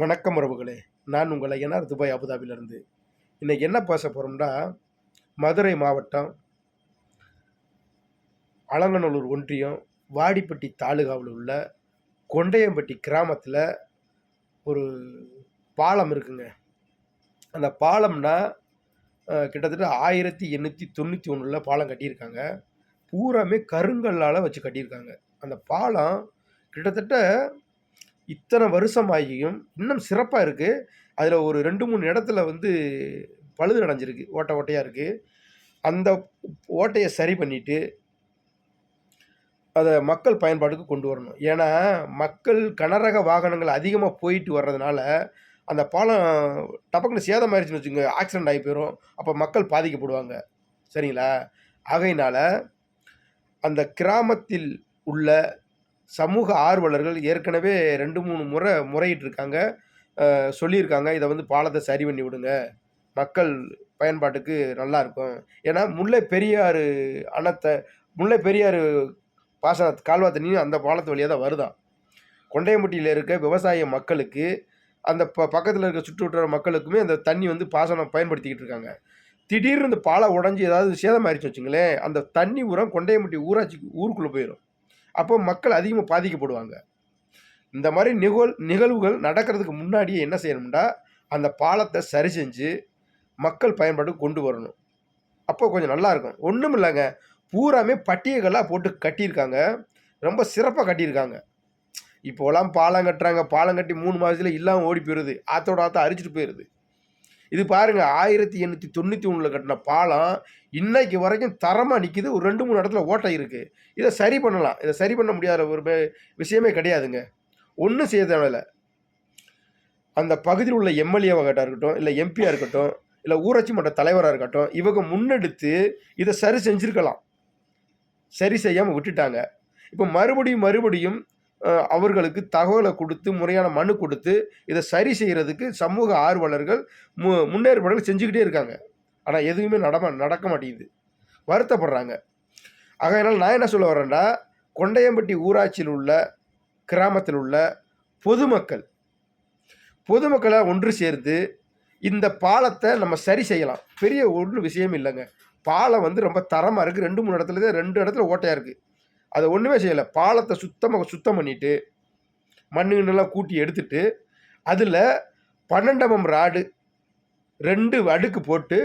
வணக்கம் உறவுகளே. நான் உங்களை என்ஆர் துபாய் அபுதாபிலிருந்து இன்னைக்கு என்ன பேச போகிறோம்னா மதுரை மாவட்டம் அலங்கநல்லூர் ஒன்றியம் வாடிப்பட்டி தாலுகாவில் உள்ள கொண்டையம்பட்டி கிராமத்தில் ஒரு பாலம் இருக்குங்க. அந்த பாலம்னா கிட்டத்தட்ட ஆயிரத்தி எண்ணூற்றி தொண்ணூற்றி ஒன்றில் பாலம் கட்டியிருக்காங்க. பூராமே கருங்கல்லால் வச்சு கட்டியிருக்காங்க. அந்த பாலம் கிட்டத்தட்ட இத்தனை வருஷம் ஆகியும் இன்னும் சிறப்பாக இருக்குது அதில் ஒரு ரெண்டு மூணு இடத்துல வந்து பழுது அடைஞ்சிருக்கு ஓட்டை ஓட்டையாக இருக்குது அந்த ஓட்டையை சரி பண்ணிவிட்டு அதை மக்கள் பயன்பாட்டுக்கு கொண்டு வரணும். ஏன்னா மக்கள் கனரக வாகனங்கள் அதிகமாக போயிட்டு வர்றதுனால அந்த பாலம் டபக்குன்னு சேதமாயிருச்சுன்னு வச்சுங்க ஆக்சிடென்ட் ஆகி போயிடும் அப்போ மக்கள் பாதிக்கப்படுவாங்க. சரிங்களா? ஆகையினால அந்த கிராமத்தில் உள்ள சமூக ஆர்வலர்கள் ஏற்கனவே ரெண்டு மூணு முறை முறையிட்டிருக்காங்க. சொல்லியிருக்காங்க. இதை வந்து பாலத்தை சரி பண்ணி விடுங்க. மக்கள் பயன்பாட்டுக்கு நல்லா இருக்கும். ஏன்னா முல்லை பெரியாறு அணத்தை முல்லை பெரியாறு பாசன கால்வா தண்ணியும் அந்த பாலத்து வழியாக தான் வருதான் கொண்டையம்பட்டியில் இருக்க விவசாய மக்களுக்கு அந்த ப பக்கத்தில் இருக்க சுற்றுவட்டார மக்களுக்குமே அந்த தண்ணி வந்து பாசனம் பயன்படுத்திக்கிட்டு இருக்காங்க. திடீர்னு இந்த பாலம் உடஞ்சி ஏதாவது சேதமாயிருச்சு வச்சுங்களேன் அந்த தண்ணி உரம் கொண்டையம்பட்டி ஊராட்சிக்கு ஊருக்குள்ளே போயிடும் அப்போ மக்கள் அதிகமாக பாதிக்கப்படுவாங்க. இந்த மாதிரி நிகழ் நிகழ்வுகள் நடக்கிறதுக்கு முன்னாடியே என்ன செய்யணும்னா அந்த பாலத்தை சரி செஞ்சு மக்கள் பயன்பாட்டுக்கு கொண்டு வரணும். அப்போ கொஞ்சம் நல்லா இருக்கும். ஒன்றும் இல்லைங்க. பூராமே பட்டியகளாக போட்டு கட்டியிருக்காங்க. ரொம்ப சிறப்பாக கட்டியிருக்காங்க. இப்போலாம் பாலம் கட்டுறாங்க. பாலம் கட்டி மூணு மாதத்தில் இல்லாமல் ஓடி போயிடுது ஆத்தோட ஆற்ற அரிச்சிட்டு போயிடுது இது பாருங்க ஆயிரத்தி எண்ணூற்றி தொண்ணூற்றி ஒன்றில் கட்டின பாலம் இன்னைக்கு வரைக்கும் தரமாக நிற்கிது ஒரு ரெண்டு மூணு இடத்துல ஓட்டை இருக்குது இதை சரி பண்ணலாம். இதை சரி பண்ண முடியாத ஒரு விஷயமே கிடையாதுங்க. ஒன்றும் செய்ய தேவையில்ல. அந்த பகுதியில் உள்ள எம்எல்ஏவாக இருக்கட்டும் இல்லை எம்பியாக இருக்கட்டும் இல்லை ஊராட்சி மன்ற தலைவராக இருக்கட்டும் இவங்க முன்னெடுத்து இதை சரி செஞ்சுருக்கலாம். சரி செய்யாமல் விட்டுட்டாங்க. இப்போ மறுபடியும் மறுபடியும் அவர்களுக்கு தகவலை கொடுத்து முறையான மனு கொடுத்து இதை சரி செய்கிறதுக்கு சமூக ஆர்வலர்கள் மு முன்னேற்பாடுகள் செஞ்சுக்கிட்டே இருக்காங்க. ஆனால் எதுவுமே நடம நடக்க மாட்டேங்குது. வருத்தப்படுறாங்க. ஆகையினால் நான் என்ன சொல்ல வரேன்டா கொண்டையம்பட்டி ஊராட்சியில் உள்ள கிராமத்தில் உள்ள பொதுமக்கள் பொதுமக்களை ஒன்று சேர்ந்து இந்த பாலத்தை நம்ம சரி செய்யலாம். பெரிய ஒன்றும் விஷயம் இல்லைங்க. பாலம் வந்து ரொம்ப தரமாக இருக்குது ரெண்டு மூணு இடத்துல தான் ரெண்டு இடத்துல ஓட்டையாக இருக்குது அதை ஒன்றுமே செய்யலை. பாலத்தை சுத்தமாக சுத்தம் பண்ணிவிட்டு மண்ணுன்னெல்லாம் கூட்டி எடுத்துட்டு அதில் பன்னெண்டமம் ராடு ரெண்டு அடுக்கு போட்டு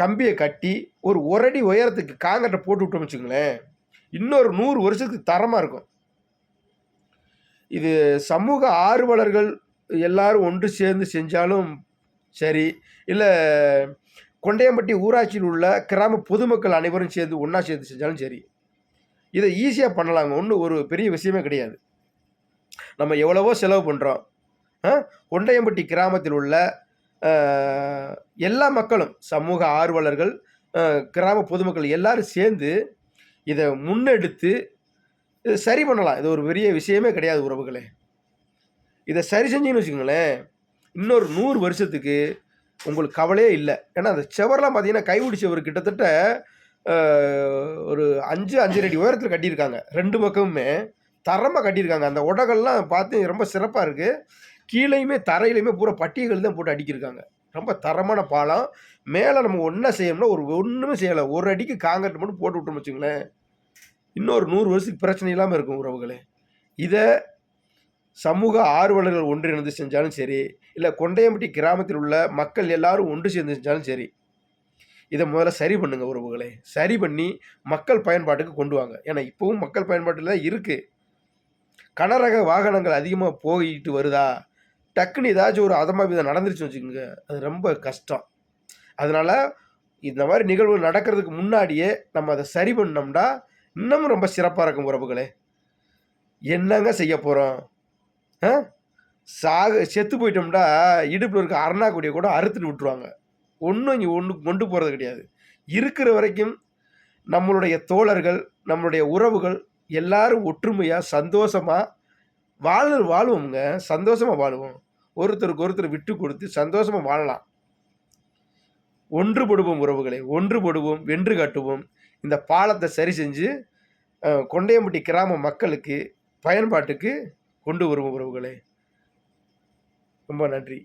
கம்பியை கட்டி ஒரு ஒரடி உயரத்துக்கு காங்கிரட்டை போட்டு விட்டோம் வச்சுங்களேன் இன்னொரு நூறு வருஷத்துக்கு தரமாக இருக்கும். இது சமூக ஆர்வலர்கள் எல்லாரும் ஒன்று சேர்ந்து செஞ்சாலும் சரி இல்லை கொண்டையம்பட்டி ஊராட்சியில் உள்ள கிராம பொதுமக்கள் அனைவரும் சேர்ந்து ஒன்றா சேர்ந்து செஞ்சாலும் சரி இதை ஈஸியாக பண்ணலாங்க. ஒன்றும் ஒரு பெரிய விஷயமே கிடையாது. நம்ம எவ்வளவோ செலவு பண்ணுறோம் கொண்டையம்பட்டி கிராமத்தில் உள்ள எல்லா மக்களும் சமூக ஆர்வலர்கள் கிராம பொதுமக்கள் எல்லாரும் சேர்ந்து இதை முன்னெடுத்து இது சரி பண்ணலாம். இது ஒரு பெரிய விஷயமே கிடையாது உறவுகளே. இதை சரி செஞ்சுன்னு வச்சுக்கோங்களேன் இன்னொரு நூறு வருஷத்துக்கு உங்களுக்கு கவலையே இல்லை. ஏன்னா அந்த செவர்லாம் பார்த்தீங்கன்னா கைவிடி செவர் கிட்டத்தட்ட ஒரு அஞ்சு அஞ்சு அடி உயரத்தில் கட்டியிருக்காங்க. ரெண்டு பக்கமுமே தரமாக கட்டியிருக்காங்க. அந்த உடகள்லாம் பார்த்து ரொம்ப சிறப்பாக இருக்குது கீழேயுமே தரையிலையுமே பூரா பட்டியல் தான் போட்டு அடிக்கிருக்காங்க ரொம்ப தரமான பாலம். மேலே நம்ம ஒன்றா செய்யணும்னா ஒரு ஒன்றுமே செய்யலை. ஒரு அடிக்கு காங்கிரட் மட்டும் போட்டு விட்டோம் வச்சுங்களேன். இன்னொரு நூறு வருஷத்துக்கு பிரச்சனை இல்லாமல் இருக்கும் உறவுகளே. இதை சமூக ஆர்வலர்கள் ஒன்றிணைந்து செஞ்சாலும் சரி இல்லை கொண்டையம்பட்டி கிராமத்தில் உள்ள மக்கள் எல்லாரும் ஒன்று சேர்ந்து செஞ்சாலும் சரி இதை முதல்ல சரி பண்ணுங்க உறவுகளே. சரி பண்ணி மக்கள் பயன்பாட்டுக்கு கொண்டு வாங்க. ஏன்னா இப்போவும் மக்கள் பயன்பாட்டில் தான் இருக்குது கனரக வாகனங்கள் அதிகமாக போயிட்டு வருதா? டக்குன்னு ஏதாச்சும் ஒரு அதமாக இதை நடந்துருச்சுன்னு வச்சுக்கோங்க. அது ரொம்ப கஷ்டம். அதனால் இந்த மாதிரி நிகழ்வு நடக்கிறதுக்கு முன்னாடியே நம்ம அதை சரி பண்ணோம்னா இன்னமும் ரொம்ப சிறப்பாக இருக்கும் உறவுகளே. என்னங்க செய்ய போகிறோம் சாக செத்து போயிட்டோம்னா இடுப்பில் இருக்க அருணாக்குடியை கூட அறுத்துட்டு விட்டுருவாங்க. ஒன்றும் இங்கே ஒன்று கொண்டு போகிறது கிடையாது. இருக்கிற வரைக்கும் நம்மளுடைய தோழர்கள் நம்மளுடைய உறவுகள் எல்லாரும் ஒற்றுமையாக சந்தோஷமாக வாழ வாழ்வோம்ங்க. சந்தோஷமாக வாழுவோம். ஒருத்தருக்கு ஒருத்தர் விட்டு கொடுத்து சந்தோஷமாக வாழலாம். ஒன்றுபடுவோம் உறவுகளை ஒன்றுபடுவோம் வென்று காட்டுவோம். இந்த பாலத்தை சரி செஞ்சு கொண்டையம்பட்டி கிராம மக்களுக்கு பயன்பாட்டுக்கு கொண்டு வருவோம் உறவுகளே. ரொம்ப நன்றி.